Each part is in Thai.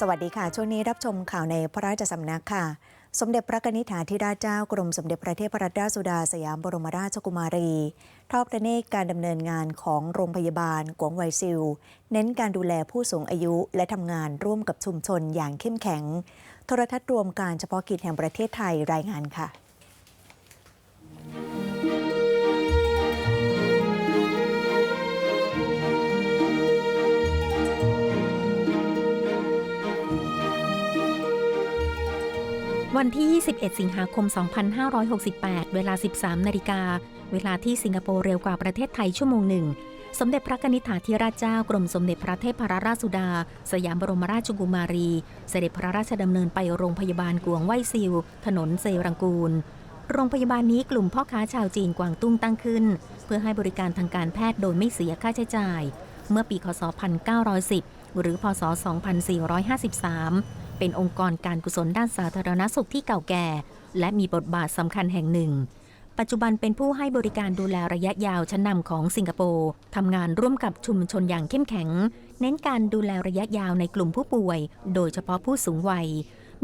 สวัสดีค่ะ ช่วงนี้รับชมข่าวในพระราชสำนักค่ะ สมเด็จพระกนิษฐาธิราชเจ้ากรมสมเด็จพระเทพรัตนราชสุดาสยามบรมราชกุมารี ทอดพระเนตรการดำเนินงานของโรงพยาบาลกวงไวซิล เน้นการดูแลผู้สูงอายุและทำงานร่วมกับชุมชนอย่างเข้มแข็ง โทรทัศน์รวมการเฉพาะกิจแห่งประเทศไทยรายงานค่ะ วันที่ 21 สิงหาคม 2568 เวลา 13 นาฬิกา เวลาที่สิงคโปร์เร็วกว่าประเทศไทยชั่วโมงหนึ่ง สมเด็จพระกนิษฐาธิราชเจ้ากรมสมเด็จพระเทพรราชสุดา สยามบรมราชกุมารี เสด็จพระราชดำเนินไปโรงพยาบาลกวงไวซิล ถนนเซรังกูล โรงพยาบาลนี้กลุ่มพ่อค้าชาวจีนกวางตุ้งตั้งขึ้น เพื่อให้บริการทางการแพทย์โดยไม่เสียค่าใช้จ่าย เมื่อปีคศ 1910 หรือพศ 2453 เป็นองค์กรการกุศลด้านสาธารณสุขที่เก่าแก่ และมีบทบาทสำคัญแห่งหนึ่ง ปัจจุบันเป็นผู้ให้บริการดูแลระยะยาวชั้นนำของสิงคโปร์ทำงานร่วมกับชุมชนอย่างเข้มแข็ง เน้นการดูแลระยะยาวในกลุ่มผู้ป่วย โดยเฉพาะผู้สูงวัย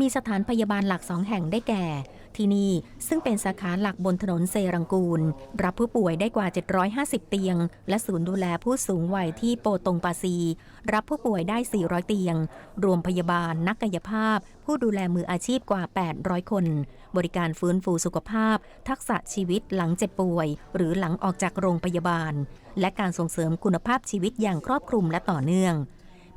มีสถานพยาบาลหลักสองแห่งได้แก่ ที่นี่ซึ่งเป็นสาขาหลักบนถนนเซรังกูล รับผู้ป่วยได้กว่า 750 เตียง และศูนย์ดูแลผู้สูงวัยที่โปตงปาซี รับผู้ป่วยได้ 400 เตียง รวมพยาบาล นักกายภาพ ผู้ดูแลมืออาชีพกว่า 800 คน บริการฟื้นฟูสุขภาพ ทักษะชีวิตหลังเจ็บป่วย หรือหลังออกจากโรงพยาบาล และการส่งเสริมคุณภาพชีวิตอย่างครอบคลุมและต่อเนื่อง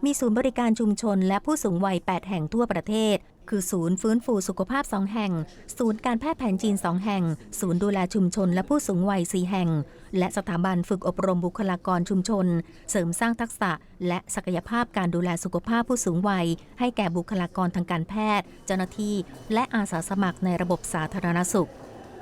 มีศูนย์บริการชุมชนและผู้สูงวัย 8 แห่งทั่วประเทศ คือศูนย์ฟื้นฟูสุขภาพ2แห่ง ศูนย์การแพทย์แผนจีน2แห่ง ศูนย์ดูแลชุมชนและผู้สูงวัย4แห่ง และสถาบันฝึกอบรมบุคลากรชุมชน เสริมสร้างทักษะ และศักยภาพการดูแลสุขภาพผู้สูงวัย ให้แก่บุคลากรทางการแพทย์ เจ้าหน้าที่ และอาสาสมัครในระบบสาธารณสุข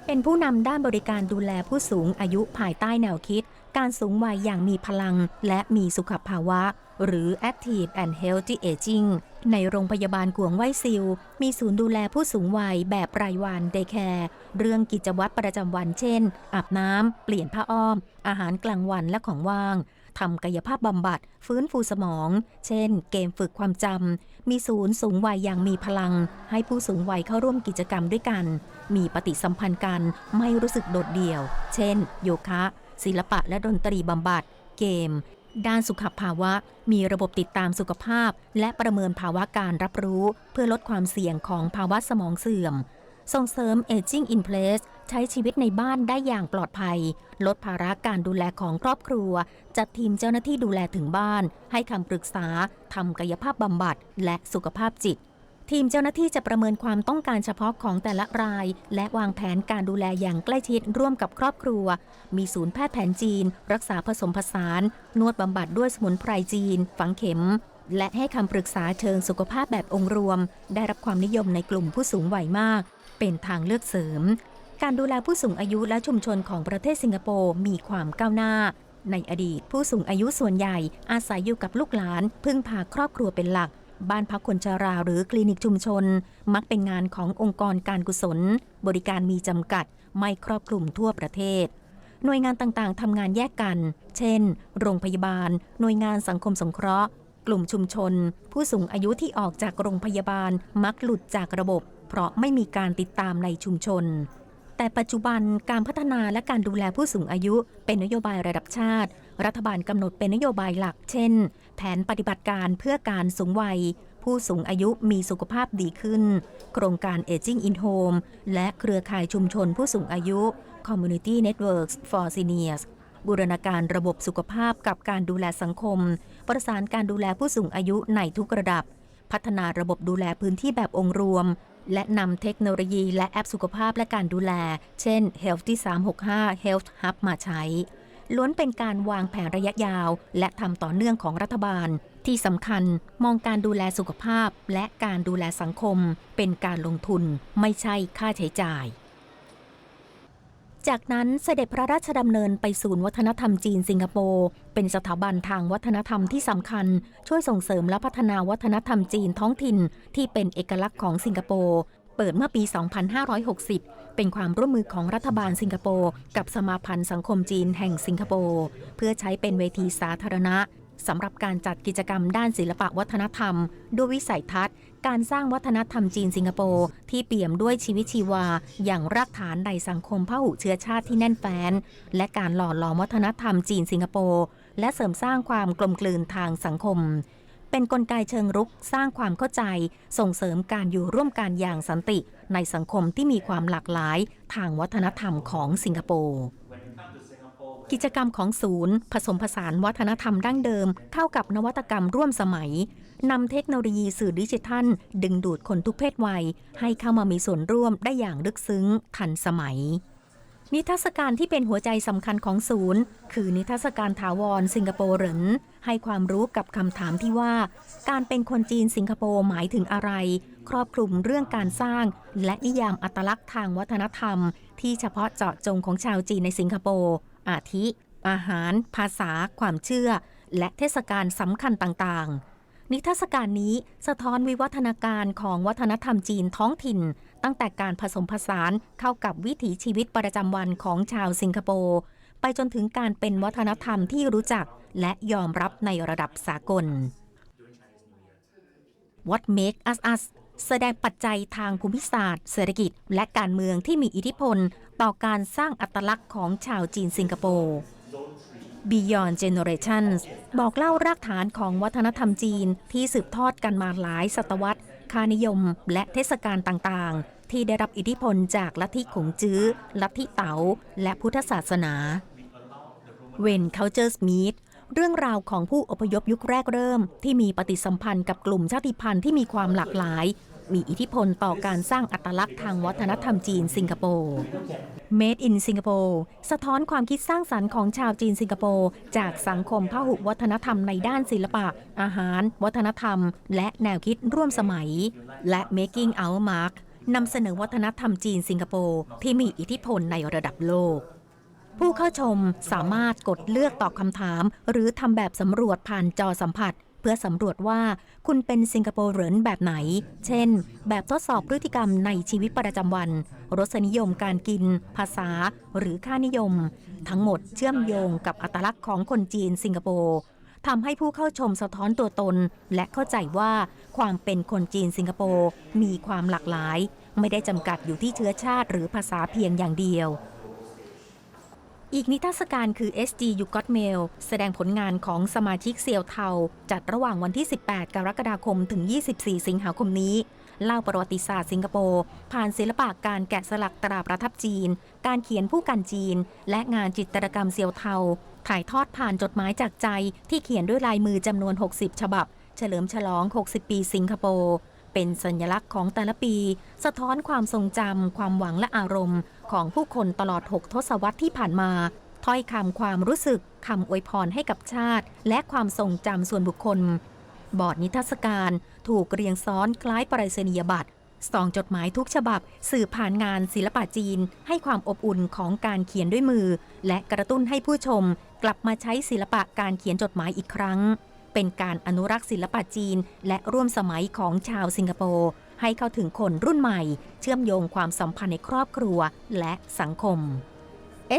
เป็นผู้นำด้านบริการดูแลผู้สูงอายุภายใต้แนวคิด การสูงวัยอย่างมีพลัง และมีสุขภาวะ หรือ Active and Healthy Aging ในโรงพยาบาลกวงไวซิล มีศูนย์ดูแลผู้สูงวัยแบบรายวันเดย์แคร์เรื่องกิจวัตรประจำวันเช่น อาบน้ำ เปลี่ยนผ้าอ้อม อาหารกลางวันและของว่างทำกายภาพบำบัด ฟื้นฟูสมอง เช่น เกมฝึกความจำ มีศูนย์สูงวัยอย่างมีพลัง ให้ผู้สูงวัยเข้าร่วมกิจกรรมด้วยกัน มีปฏิสัมพันธ์กัน ไม่รู้สึกโดดเดี่ยว เช่น โยคะ ศิลปะและดนตรีบำบัด เกม ด้านสุขภาวะ มีระบบติดตามสุขภาพ และประเมินภาวะการรับรู้ เพื่อลดความเสี่ยงของภาวะสมองเสื่อม ส่งเสริม Aging in Place ใช้ชีวิตในบ้านได้อย่างปลอดภัย ลดภาระการดูแลของครอบครัว จัดทีมเจ้าหน้าที่ดูแลถึงบ้าน ให้คำปรึกษาทำกายภาพบำบัด และสุขภาพจิต ทีมเจ้าหน้าที่จะประเมินความต้องการเฉพาะของแต่ละราย และวางแผนการดูแลอย่างใกล้ชิดร่วมกับครอบครัว มีศูนย์แพทย์แผนจีน รักษาผสมผสาน นวดบำบัดด้วยสมุนไพรจีน ฝังเข็ม และให้คำปรึกษาเชิงสุขภาพแบบองค์รวม ได้รับความนิยมในกลุ่มผู้สูงวัยมาก เป็นทางเลือกเสริม การดูแลผู้สูงอายุและชุมชนของประเทศสิงคโปร์มีความก้าวหน้า ในอดีตผู้สูงอายุส่วนใหญ่ อาศัยอยู่กับลูกหลาน พึ่งพาครอบครัวเป็นหลัก บ้านพักคนชราหรือคลินิกชุมชน มักเป็นงานขององค์กรการกุศล บริการมีจำกัด ไม่ครอบคลุมทั่วประเทศ หน่วยงานต่างๆทำงานแยกกัน เช่น โรงพยาบาล หน่วยงานสังคมสงเคราะห์ กลุ่มชุมชน ผู้สูงอายุที่ออกจากโรงพยาบาลมักหลุดจากระบบ เพราะไม่มีการติดตามในชุมชน แต่ปัจจุบันการพัฒนาและการดูแลผู้สูงอายุ เป็นนโยบายระดับชาติ รัฐบาลกำหนดเป็นนโยบายหลัก เช่น แผนปฏิบัติการเพื่อการสูงวัย ผู้สูงอายุมีสุขภาพดีขึ้น โครงการ Aging in Home และเครือข่ายชุมชนผู้สูงอายุ Community Networks for Seniors บูรณาการระบบสุขภาพกับการดูแลสังคม ประสานการดูแลผู้สูงอายุในทุกระดับ พัฒนาระบบดูแลพื้นที่แบบองค์รวม และนำเทคโนโลยีและแอปสุขภาพและการดูแล เช่น Healthy 365 Health Hub มาใช้ ล้วนเป็นการวางแผนระยะยาว และทำต่อเนื่องของรัฐบาล ที่สำคัญมองการดูแลสุขภาพ และการดูแลสังคม เป็นการลงทุน ไม่ใช่ค่าใช้จ่าย จากนั้นเสด็จพระราชดำเนินไปศูนย์วัฒนธรรมจีนสิงคโปร์เป็นสถาบันทางวัฒนธรรมที่สำคัญ ช่วยส่งเสริมและพัฒนาวัฒนธรรมจีนท้องถิ่น ที่เป็นเอกลักษณ์ของสิงคโปร์เปิดเมื่อปี 2560 เป็นความร่วมมือของรัฐบาลสิงคโปร์กับสมาพันธ์สังคมจีนแห่งสิงคโปร์เพื่อใช้เป็นเวทีสาธารณะสำหรับการจัดกิจกรรมด้านศิลปะวัฒนธรรม ด้วยวิสัยทัศน์ การสร้างวัฒนธรรมจีนสิงคโปร์ที่เปี่ยมด้วยชีวิตชีวา อย่างรากฐานในสังคมพหุเชื้อชาติที่แน่นแฟ้น และการหล่อหลอมวัฒนธรรมจีนสิงคโปร์และเสริมสร้างความกลมกลืนทางสังคม เป็นกลไกเชิงรุกสร้างความเข้าใจ ส่งเสริมการอยู่ร่วมกันอย่างสันติ ในสังคมที่มีความหลากหลายทางวัฒนธรรมของสิงคโปร์กิจกรรมของศูนย์ ผสมผสานวัฒนธรรมดั้งเดิม เข้ากับนวัตกรรมร่วมสมัย นำเทคโนโลยีสื่อดิจิทัล ดึงดูดคนทุกเพศวัย ให้เข้ามามีส่วนร่วมได้อย่างลึกซึ้งทันสมัย นิทรรศการที่เป็นหัวใจสำคัญของศูนย์ คือนิทรรศการถาวรสิงคโปร์เหรินให้ความรู้กับคำถามที่ว่า การเป็นคนจีนสิงคโปร์หมายถึงอะไร ครอบคลุมเรื่องการสร้าง และนิยามอัตลักษณ์ทางวัฒนธรรม ที่เฉพาะเจาะจงของชาวจีนในสิงคโปร์อาทิ อาหาร ภาษา ความเชื่อ และเทศกาลสำคัญต่างๆ นิทรรศการนี้สะท้อนวิวัฒนาการของวัฒนธรรมจีนท้องถิ่น ตั้งแต่การผสมผสานเข้ากับวิถีชีวิตประจำวันของชาวสิงคโปร์ไปจนถึงการเป็นวัฒนธรรมที่รู้จักและยอมรับในระดับสากล What Make Us Us แสดงปัจจัยทางภูมิศาสตร์ เศรษฐกิจ และการเมืองที่มีอิทธิพล ต่อการสร้างอัตลักษณ์ของชาวจีนสิงคโปร์ Beyond Generations บอกเล่ารากฐานของวัฒนธรรมจีนที่สืบทอดกันมาหลายศตวรรษ ค่านิยมและเทศกาลต่างๆ ที่ได้รับอิทธิพลจากลัทธิขงจื้อ ลัทธิเต๋า และพุทธศาสนา When Cultures Meet เรื่องราวของผู้อพยพยุคแรกเริ่ม ที่มีปฏิสัมพันธ์กับกลุ่มชาติพันธุ์ที่มีความหลากหลาย มีอิทธิพลต่อการสร้างอัตลักษณ์ทางวัฒนธรรมจีนสิงคโปร์ Made in Singapore สะท้อนความคิดสร้างสรรค์ของชาวจีนสิงคโปร์ จากสังคมพหุวัฒนธรรมในด้านศิลปะ อาหาร วัฒนธรรม และแนวคิดร่วมสมัย และ Making Our Mark นำเสนอวัฒนธรรมจีนสิงคโปร์ ที่มีอิทธิพลในระดับโลก ผู้เข้าชมสามารถกดเลือกตอบคำถาม หรือทำแบบสำรวจผ่านจอสัมผัส เพื่อสำรวจว่าคุณเป็นสิงคโปร์เหรินแบบไหน เช่น แบบทดสอบพฤติกรรมในชีวิตประจำวัน รสนิยมการกิน ภาษา หรือค่านิยม ทั้งหมดเชื่อมโยงกับอัตลักษณ์ของคนจีนสิงคโปร์ทำให้ผู้เข้าชมสะท้อนตัวตน และเข้าใจว่าความเป็นคนจีนสิงคโปร์มีความหลากหลาย ไม่ได้จำกัดอยู่ที่เชื้อชาติหรือภาษาเพียงอย่างเดียว อีกนิทรรศการคือ SG You Got Mail แสดงผลงานของสมาชิกเซียวเทา จัดระหว่างวันที่ 18 กรกฎาคมถึง 24 สิงหาคมนี้ เล่าประวัติศาสตร์สิงคโปร์ ผ่านศิลปะการแกะสลักตราประทับจีน การเขียนผู้กันจีน และงานจิตรกรรมเซียวเทา ถ่ายทอดผ่านจดหมายจากใจที่เขียนด้วยลายมือจำนวน 60 ฉบับ เฉลิมฉลอง 60 ปีสิงคโปร์เป็นสัญลักษณ์ของแต่ละปี สะท้อนความทรงจำ ความหวังและอารมณ์ ของผู้คนตลอด 6 ทศวรรษที่ผ่านมา ถ้อยคำความรู้สึกคำอวยพรให้กับชาติ และความทรงจำส่วนบุคคล บอร์ดนิทรรศการถูกเรียงซ้อนคล้ายปรายศนียบัตรซองจดหมายทุกฉบับสื่อผ่านงานศิลปะจีน ให้ความอบอุ่นของการเขียนด้วยมือ และกระตุ้นให้ผู้ชม กลับมาใช้ศิลปะการเขียนจดหมายอีกครั้ง เป็นการอนุรักษ์ศิลปะจีน และร่วมสมัยของชาวสิงคโปร์ ให้เข้าถึงคนรุ่นใหม่ เชื่อมโยงความสัมพันธ์ในครอบครัวและสังคม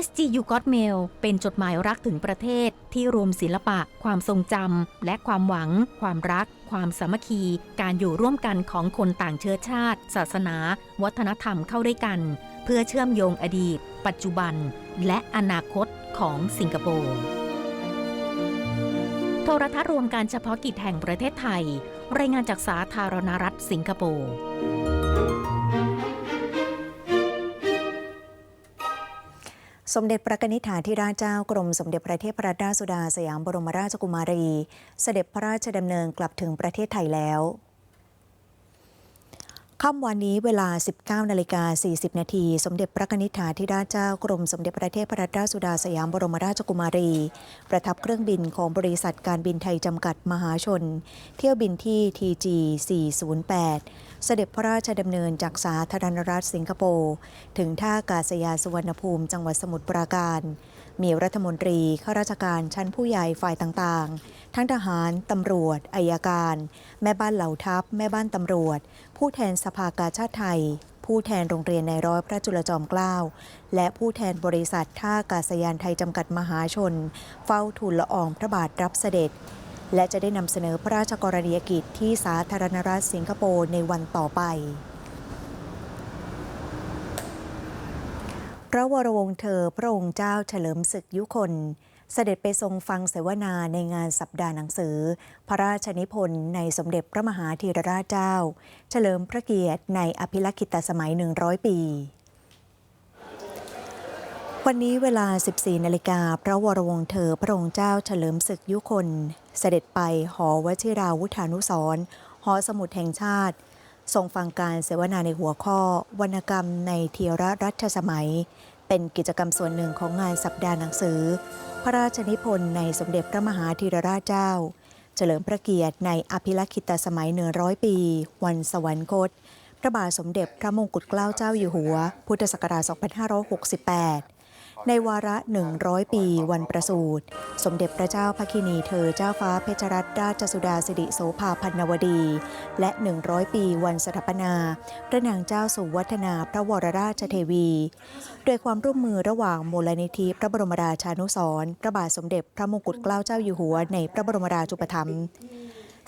SGU Got Mail เป็นจดหมายรักถึงประเทศที่รวมศิลปะ ความทรงจำ และความหวัง ความรัก ความสามัคคี การอยู่ร่วมกันของคนต่างเชื้อชาติ ศาสนา วัฒนธรรมเข้าด้วยกัน เพื่อเชื่อมโยงอดีต ปัจจุบัน และอนาคตของสิงคโปร์ โทรทัศน์รวมการเฉพาะกิจแห่งประเทศไทย รายงานจากสาธารณรัฐสิงคโปร์สมเด็จพระกนิษฐาธิราชเจ้ากรมสมเด็จพระเทพรัตนราชสุดาสยามบรมราชกุมารี เสด็จพระราชดำเนินกลับถึงประเทศไทยแล้ว ค่ำวันนี้เวลา 19 นาฬิกา 40 นาที สมเด็จพระนิษฐาธิราชเจ้ากรมสมเด็จพระเทพรัตนราชสุดาสยามบรมราชกุมารี ประทับเครื่องบินของบริษัทการบินไทยจำกัดมหาชน เที่ยวบินที่ TG 408 เสด็จพระราชดำเนินจากสาธารณรัฐสิงคโปร์ ถึงท่าอากาศยานสุวรรณภูมิจังหวัดสมุทรปราการ มีรัฐมนตรีข้าราชการชั้นผู้ใหญ่ฝ่ายต่างๆ ทั้งทหาร ตำรวจอายการ แม่บ้านเหล่าทัพ แม่บ้านตำรวจ ผู้แทนสภากาชาติไทย ผู้แทนโรงเรียนในร้อยพระจุลจอมเกล้า และผู้แทนบริษัทท่าอากาศยานไทยจำกัดมหาชน เฝ้าทูลละอองพระบาทรับเสด็จ และจะได้นำเสนอพระราชกรณียกิจที่สาธารณรัฐสิงคโปร์ในวันต่อไป ระวรวงศ์เธอพระองค์เจ้าเฉลิมศึกยุคน เสด็จไปทรงฟังเสวนาในงานสัปดาห์หนังสือ พระราชนิพนธ์ในสมเด็จพระมหาธีรราชเจ้า เฉลิมพระเกียรติในอภิลักษิตสมัย 100 ปีวันนี้เวลา 14 นาฬิกา พระวรวงศ์เธอพระองค์เจ้าเฉลิมศึกยุคน เสด็จไปหอวชิราวุธานุสรหอสมุดแห่งชาติ ทรงฟังการเสวนาในหัวข้อ วรรณกรรมในเทียรรัชสมัย เป็นกิจกรรมส่วนหนึ่งของงานสัปดาห์หนังสือ พระราชนิพนธ์ในสมเด็จพระมหาธีรราชเจ้า เฉลิมพระเกียรติในอภิลักษิตสมัย100ปี วันสวรรคต พระบาทสมเด็จพระมงกุฎเกล้าเจ้าอยู่หัว พุทธศักราช 2568 ในวาระ 100 ปีวันประสูติ สมเด็จพระเจ้าพระคินีเธอเจ้าฟ้าเพชรรัตนราชสุดาสิริโสภาพันนวดี และ 100 ปีวันสถาปนา พระนางเจ้าสุวัฒนาพระวรราชเทวี โดยความร่วมมือระหว่างมูลนิธิพระบรมราชานุสรพระบาทสมเด็จพระมงกุฎเกล้าเจ้าอยู่หัวในพระบรมราชูปถัมภ์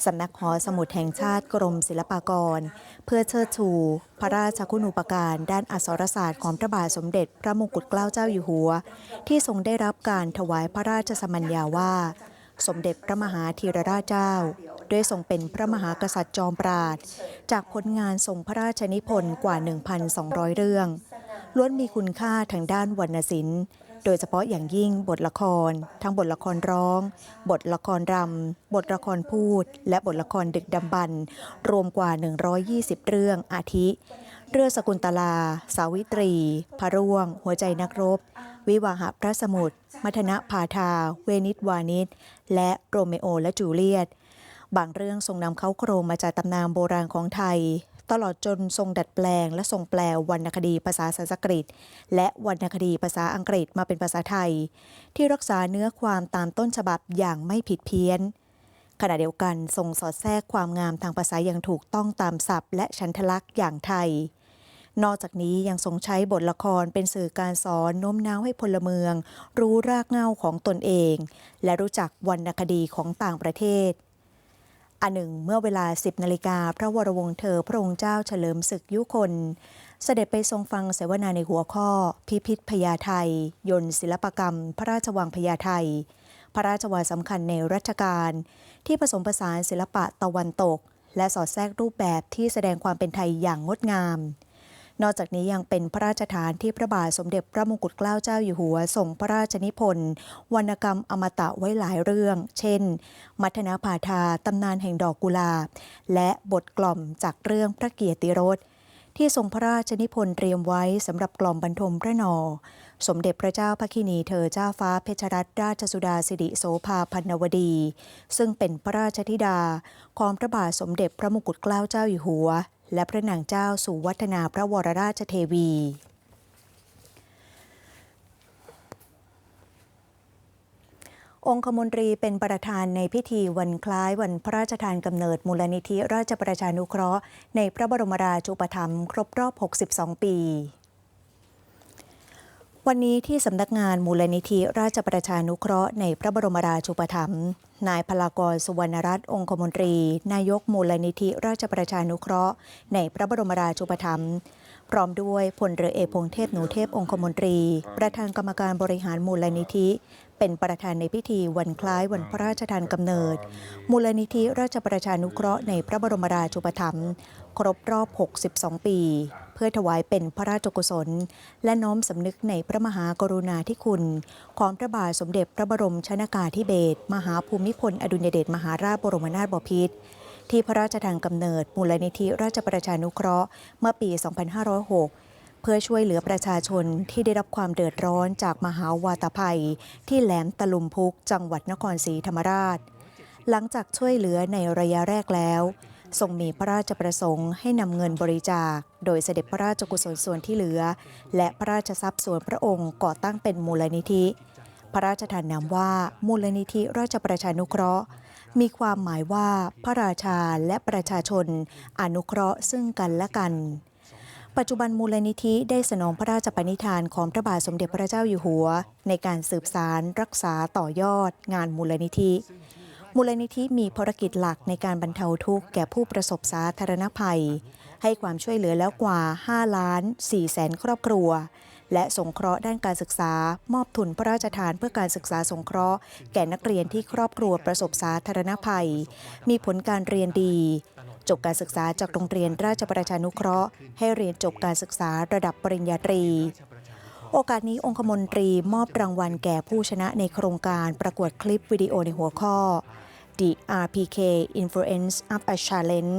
สำนักหอสมุดแห่งชาติกรมศิลปากร เพื่อเชิดชู พระราชคุณูปการ ด้านอักษรศาสตร์ของพระบาทสมเด็จพระมงกุฎเกล้าเจ้าอยู่หัว ที่ทรงได้รับการถวายพระราชสมัญญาว่า สมเด็จพระมหาธีรราชเจ้า ด้วยทรงเป็นพระมหากษัตริย์จอมปราด จากผลงานทรงพระราชนิพนธ์กว่า 1,200 เรื่อง ล้วนมีคุณค่าทางด้านวรรณศิลป์ โดยเฉพาะอย่างยิ่งบทละคร ทั้งบทละครร้อง บทละครรำ บทละครพูด และบทละครดึกดำบรรพ์รวมกว่า 120 เรื่องอาทิ เรื่องสกุลตลา สาวิตรี พระร่วง หัวใจนักรบ วิวาหะพระสมุทรมัทนะพาทา เวนิตวานิชและโรเมโอและจูเลียต บางเรื่องทรงนำเขาโครงมาจากตำนานโบราณของไทย ตลอดจนทรงดัดแปลง และทรงแปลวรรณคดีภาษาสันสกฤต และวรรณคดีภาษาอังกฤษมาเป็นภาษาไทย ที่รักษาเนื้อความตามต้นฉบับอย่างไม่ผิดเพี้ยน ขณะเดียวกันทรงสอดแทรกความงามทางภาษาอย่างถูกต้องตามศัพท์ และชันทลักษณ์อย่างไทย นอกจากนี้ยังทรงใช้บทละครเป็นสื่อการสอนโน้มน้าวให้พลเมือง รู้รากเหง้าของตนเอง และรู้จักวรรณคดีของต่างประเทศ อันหนึ่งเมื่อเวลา 10นาฬิกาพระวรวงศ์เธอพระองค์เจ้าเฉลิมศึกยุคน เสด็จไปทรงฟังเสวนาในหัวข้อ พิพิธพญาไทย ยนต์ศิลปกรรม พระราชวังพญาไทพระราชวังสำคัญในรัชกาลที่ผสมผสานศิลปะตะวันตก และสอดแทรกรูปแบบที่แสดงความเป็นไทยอย่างงดงาม นอกจากนี้ยังเป็นพระราชฐานที่พระบาทสมเด็จพระมงกุฎเกล้าเจ้าอยู่หัวส่งพระราชนิพนธ์วรรณกรรมอมตะไว้หลายเรื่อง เช่น มัทนาภาทาตำนานแห่งดอกกุลา และบทกล่อมจากเรื่องพระเกียรติรสที่ทรงพระราชนิพนธ์เตรียมไว้สำหรับกล่อมบรรทมพระนอ สมเด็จพระเจ้าพระคินีเธอเจ้าฟ้าเพชรรัตนราชสุดาสิริโสภาพันวดี ซึ่งเป็นพระราชธิดา ของพระบาทสมเด็จพระมงกุฎเกล้าเจ้าอยู่หัว และพระนางเจ้าสุวัฒนาพระวรราชเทวี องคมนตรีเป็นประธานในพิธีวันคล้ายวันพระราชทานกำเนิดมูลนิธิราชประชานุเคราะห์ในพระบรมราชูปถัมภ์ครบรอบ 62 ปี วันนี้ที่สำนักงานมูลนิธิราชประชานุเคราะห์ในพระบรมราชูปถัมภ์นายพลากรสุวรรณรัตน์องคมนตรี นายกมูลนิธิราชประชานุเคราะห์ ในพระบรมราชูปถัมภ์พร้อมด้วยพลเรือเอกพงเทพหนูเทพองคมนตรี ประธานกรรมการบริหารมูลนิธิ เป็นประธานในพิธีวันคล้ายวันพระราชทานกำเนิด มูลนิธิราชประชานุเคราะห์ในพระบรมราชูปถัมภ์ครบรอบ 62 ปี เพื่อถวายเป็นพระราชกุศล และน้อมสำนึกในพระมหากรุณาธิคุณ ของพระบาทสมเด็จพระบรมชนากาธิเบศรมหาภูมิพลอดุลยเดชมหาราชบรมนาถบพิตรที่พระราชทานกำเนิด มูลนิธิราชประชานุเคราะห์เมื่อปี 2506เพื่อช่วยเหลือประชาชนที่ได้รับความเดือดร้อนจากมหาวาตภัย ที่แหลมตะลุมพุกจังหวัดนครศรีธรรมราช หลังจากช่วยเหลือในระยะแรกแล้วทรงมีพระราชประสงค์ให้นำเงินบริจาค โดยเสด็จพระราชกุศลส่วนที่เหลือ และพระราชทรัพย์ส่วนพระองค์ก่อตั้งเป็นมูลนิธิ พระราชทานนามว่ามูลนิธิราชประชานุเคราะห์ มีความหมายว่าพระราชาและประชาชนอนุเคราะห์ซึ่งกันและกัน ปัจจุบันมูลนิธิได้สนองพระราชปณิธานของพระบาทสมเด็จพระเจ้าอยู่หัว ในการสืบสาร รักษาต่อยอด งานมูลนิธิ มูลนิธิมีภารกิจหลักในการบรรเทาทุกข์แก่ผู้ประสบสาธารณภัย ให้ความช่วยเหลือแล้วกว่า 5 ล้าน4แสนครอบครัว และสงเคราะห์ด้านการศึกษา มอบทุนพระราชทานเพื่อการศึกษาสงเคราะห์ แก่นักเรียนที่ครอบครัวประสบสาธารณภัย มีผลการเรียนดี จบการศึกษาจากโรงเรียนราชประชานุเคราะห์ ให้เรียนจบการศึกษาระดับปริญญาตรี โอกาสนี้องคมนตรีมอบรางวัลแก่ผู้ชนะในโครงการประกวดคลิปวิดีโอในหัวข้อ The RPK Influence of a Challenge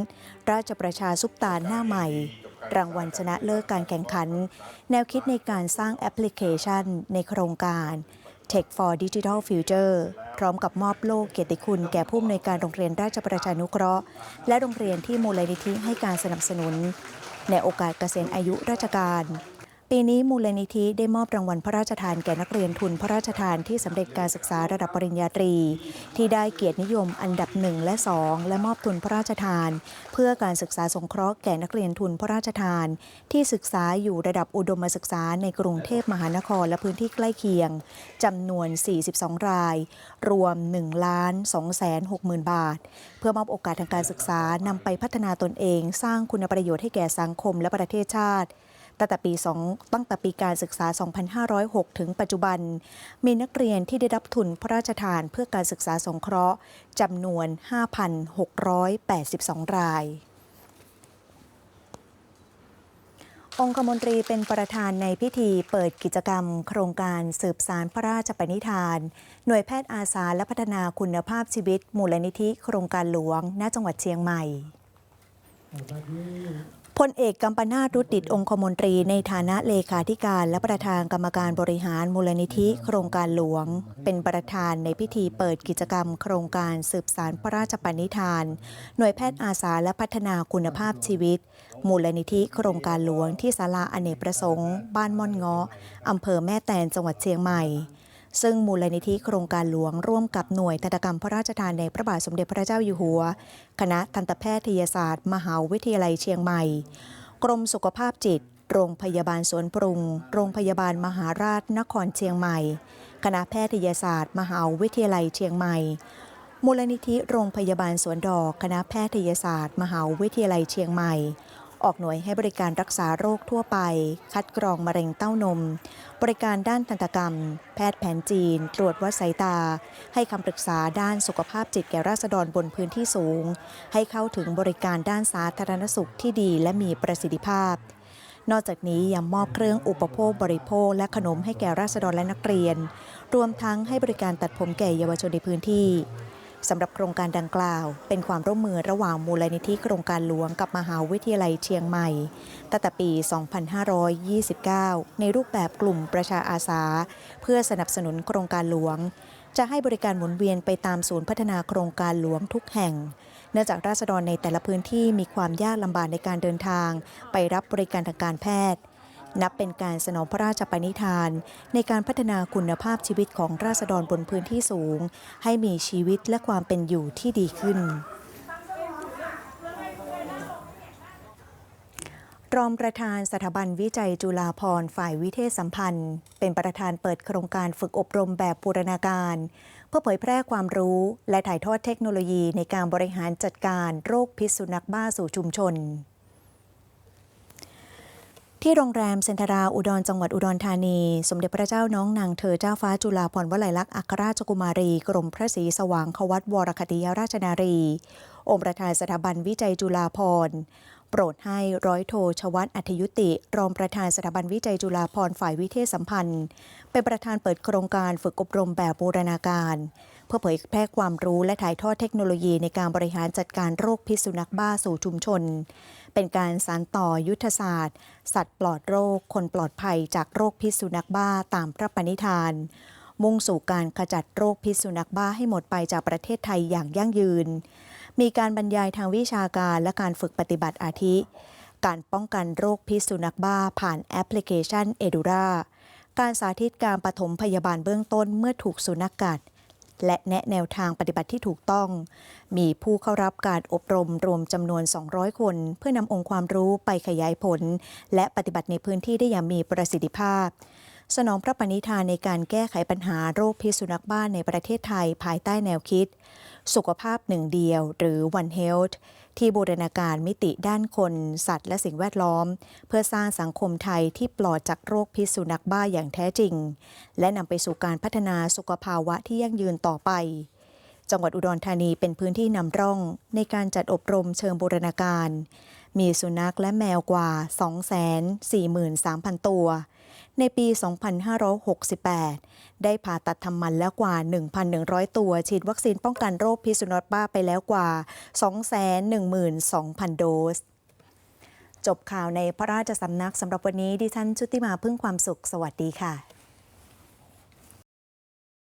ราชประชาซุปตาหน้าใหม่ รางวัลชนะเลิศการแข่งขัน แนวคิดในการสร้างแอปพลิเคชันในโครงการ Tech for Digital Future พร้อมกับมอบโล่เกียรติคุณแก่ผู้อำนวยการโรงเรียนราชประชานุเคราะห์ และโรงเรียนที่มูลนิธิให้การสนับสนุน ในโอกาสเกษียณอายุราชการ ปีนี้มูลนิธิได้มอบรางวัลพระราชทานแก่นักเรียนทุนพระราชทานที่สำเร็จการศึกษาระดับปริญญาตรี ที่ได้เกียรตินิยมอันดับหนึ่งและ2และมอบทุนพระราชทาน เพื่อการศึกษาสงเคราะห์แก่นักเรียนทุนพระราชทาน ที่ศึกษาอยู่ระดับอุดมศึกษาในกรุงเทพมหานครและพื้นที่ใกล้เคียงจำนวน 42 ราย รวม1ล้าน2แสน6หมื่นบาท เพื่อมอบโอกาสทางการศึกษานำไปพัฒนาตนเอง สร้างคุณประโยชน์ให้แก่สังคมและประเทศชาติ ตั้งแต่ปี2ตั้งแต่ปีการศึกษา 2506 ถึงปัจจุบัน มีนักเรียนที่ได้รับทุนพระราชทานเพื่อการศึกษาสงเคราะห์จำนวน 5,682 รายองคมนตรีเป็นประธานในพิธีเปิดกิจกรรม โครงการสืบสารพระราชปณิธาน หน่วยแพทย์อาสาและพัฒนาคุณภาพชีวิต มูลนิธิโครงการหลวง ณ จังหวัดเชียงใหม่ พลเอกกัมปนาตรุดดิตองคมนตรีในฐานะเลขาธิการและประธานกรรมการบริหารมูลนิธิโครงการหลวง เป็นประธานในพิธีเปิดกิจกรรม โครงการสืบสารพระราชปณิธาน หน่วยแพทย์อาสาและพัฒนาคุณภาพชีวิต มูลนิธิโครงการหลวงที่ศาลาอเนกประสงค์ บ้านม่อนเงาะอำเภอแม่แตนจังหวัดเชียงใหม่ ซึ่งมูลนิธิโครงการหลวงร่วมกับหน่วยทันตกรรมพระราชทานในพระบาทสมเด็จพระเจ้าอยู่หัว คณะทันตแพทยศาสตร์ มหาวิทยาลัยเชียงใหม่ กรมสุขภาพจิต โรงพยาบาลสวนปรุง โรงพยาบาลมหาราชนครเชียงใหม่ คณะแพทยศาสตร์ มหาวิทยาลัยเชียงใหม่ มูลนิธิโรงพยาบาลสวนดอก คณะแพทยศาสตร์ มหาวิทยาลัยเชียงใหม่ ออกหน่วยให้บริการรักษาโรคทั่วไป คัดกรองมะเร็งเต้านม บริการด้านทันตกรรม แพทย์แผนจีน ตรวจวัดสายตา ให้คำปรึกษาด้านสุขภาพจิตแก่ราษฎรบนพื้นที่สูง ให้เข้าถึงบริการด้านสาธารณสุขที่ดีและมีประสิทธิภาพ นอกจากนี้ยังมอบเครื่องอุปโภคบริโภค และขนมให้แก่ราษฎรและนักเรียน รวมทั้งให้บริการตัดผมแก่เยาวชนในพื้นที่ สำหรับโครงการดังกล่าว เป็นความร่วมมือระหว่างมูลนิธิโครงการหลวงกับมหาวิทยาลัยเชียงใหม่ตั้งแต่ปี 2529 ในรูปแบบกลุ่มประชาอาสา เพื่อสนับสนุนโครงการหลวง จะให้บริการหมุนเวียนไปตามศูนย์พัฒนาโครงการหลวงทุกแห่ง เนื่องจากราษฎรในแต่ละพื้นที่มีความยากลำบากในการเดินทาง ไปรับบริการทางการแพทย์ นับเป็นการสนองพระราชปณิธาน ในการพัฒนาคุณภาพชีวิตของราษฎรบนพื้นที่สูง ให้มีชีวิตและความเป็นอยู่ที่ดีขึ้นรองประธานสถาบันวิจัยจุฬาภรฝ่ายวิเทศสัมพันธ์ เป็นประธานเปิดโครงการฝึกอบรมแบบบูรณาการ เพื่อเผยแพร่ความรู้และถ่ายทอดเทคโนโลยีในการบริหารจัดการโรคพิษสุนัขบ้าสู่ชุมชน ที่โรงแรมเซนทราอุดรจังหวัดอุดรธานี สมเด็จพระเจ้าน้องนางเธอเจ้าฟ้าจุฬาภรณ์วลัยลักษณ์อัครราชกุมารี กรมพระศรีสว่างควัตวรคติยราชนารี องค์ประธานสถาบันวิจัยจุฬาภรณ์โปรดให้ร้อยโทชวัตอัธยุติ รองประธานสถาบันวิจัยจุฬาภรณ์ฝ่ายวิเทศสัมพันธ์ เป็นประธานเปิดโครงการฝึกอบรมแบบบูรณาการ เพื่อเผยแพร่ความรู้และถ่ายทอดเทคโนโลยีในการบริหารจัดการโรคพิษสุนัขบ้าสู่ชุมชน เป็นการสานต่อยุทธศาสตร์ สัตว์ปลอดโรค คนปลอดภัยจากโรคพิษสุนัขบ้าตามพระปณิธาน มุ่งสู่การขจัดโรคพิษสุนัขบ้าให้หมดไปจากประเทศไทยอย่างยั่งยืน มีการบรรยายทางวิชาการและการฝึกปฏิบัติอาทิ การป้องกันโรคพิษสุนัขบ้าผ่านแอปพลิเคชันเอดูราการสาธิตการปฐมพยาบาลเบื้องต้นเมื่อถูกสุนัขกัด และแนะแนวทางปฏิบัติที่ถูกต้อง มีผู้เข้ารับการอบรมรวมจำนวน 200 คน เพื่อนำองค์ความรู้ไปขยายผล และปฏิบัติในพื้นที่ได้อย่างมีประสิทธิภาพ สนองพระปณิธานในการแก้ไขปัญหาโรคพิษสุนัขบ้านในประเทศไทยภายใต้แนวคิด สุขภาพหนึ่งเดียว หรือ One Health ที่บูรณาการมิติด้านคน สัตว์ และสิ่งแวดล้อม เพื่อสร้างสังคมไทยที่ปลอดจากโรคพิษสุนัขบ้าอย่างแท้จริง และนำไปสู่การพัฒนาสุขภาวะที่ยั่งยืนต่อไป จังหวัดอุดรธานีเป็นพื้นที่นำร่อง ในการจัดอบรมเชิงบูรณาการ มีสุนัขและแมวกว่า 243,000 ตัว ในปี 2568 ได้ผ่าตัดทำมันแล้วกว่า 1,100 ตัว ฉีดวัคซีนป้องกันโรคพิษสุนัขบ้าไปแล้วกว่า 212,000 โดส จบข่าวในพระราชสำนักสำหรับวันนี้ดิฉันชุติมาพึ่งความสุข สวัสดีค่ะ